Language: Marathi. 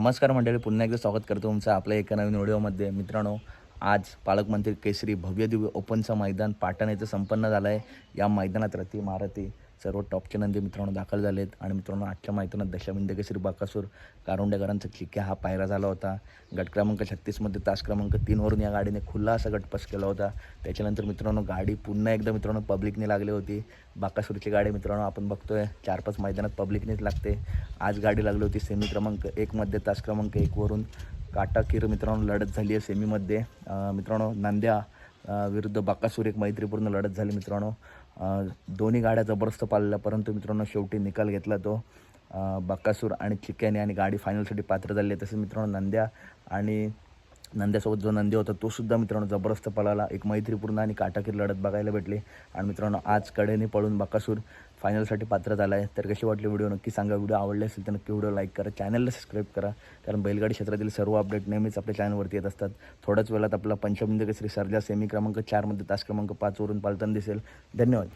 नमस्कार मंडळी पुन्हा एकदा स्वागत करतो तुमचं आपल्या एका नवीन व्हिडिओमध्ये. मित्रांनो आज पालकमंत्री केसरी भव्यदिव्य ओपनचं मैदान पाटण येथे संपन्न झालं आहे या मैदानात रती मारती सर्व टॉपचे नंदी मित्रांनो दाखल झालेत. आणि मित्रांनो आजच्या मैदानात दशमिंद बाकासूर कारुंडेकरांचा चिक्क्या हा पायरा झाला होता. गट क्रमांक छत्तीसमध्ये तास क्रमांक तीनवरून या गाडीने खुल्ला असा गटपास केला होता. त्याच्यानंतर मित्रांनो गाडी पुन्हा एकदा मित्रांनो पब्लिकने लागली होती. बाकासूरची गाडी मित्रांनो आपण बघतोय. चार पाच मैदानात पब्लिकनेच लागते. आज गाडी लागली होती सेमी क्रमांक एकमध्ये. तास क्रमांक एकवरून काटाकीर मित्रांनो लढत झाली आहे सेमीमध्ये मित्रांनो नांद्या विरुद्ध बाकासूर एक मैत्रीपूर्ण लढत झाली मित्रांनो. दोन्ही गाड्या जबरदस्त पाळल्या परंतु मित्रांनो शेवटी निकाल घेतला तो. बक्कासूर आणि चिक्याने आणि गाडी फायनलसाठी पात्र झाली. आहे तसेच मित्रांनो नंद्या आणि नंद्यासोबत जो नंदी होता तोसुद्धा मित्रांनो जबरदस्त पळाला. एक मैत्रीपूर्ण आणि काटाकीर लढत बघायला भेटली. आणि मित्रांनो आज कडेने पळून बकासूर फायनलसाठी पात्र झाला आहे तर कशी वाटली व्हिडिओ? नक्की सांगा. व्हिडिओ आवडले असेल तर नक्की व्हिडिओ लाईक करा. चॅनलला सबस्क्राईब करा. कारण बैलगाडी क्षेत्रातील सर्व अपडेट नेहमीच आपल्या चॅनलवरती येत असतात. थोड्याच वेळात आपला पंचमिंद केसरी सर्जा सेमी क्रमांक चारमध्ये तास क्रमांक पाचवरून पालताना दिसेल. धन्यवाद.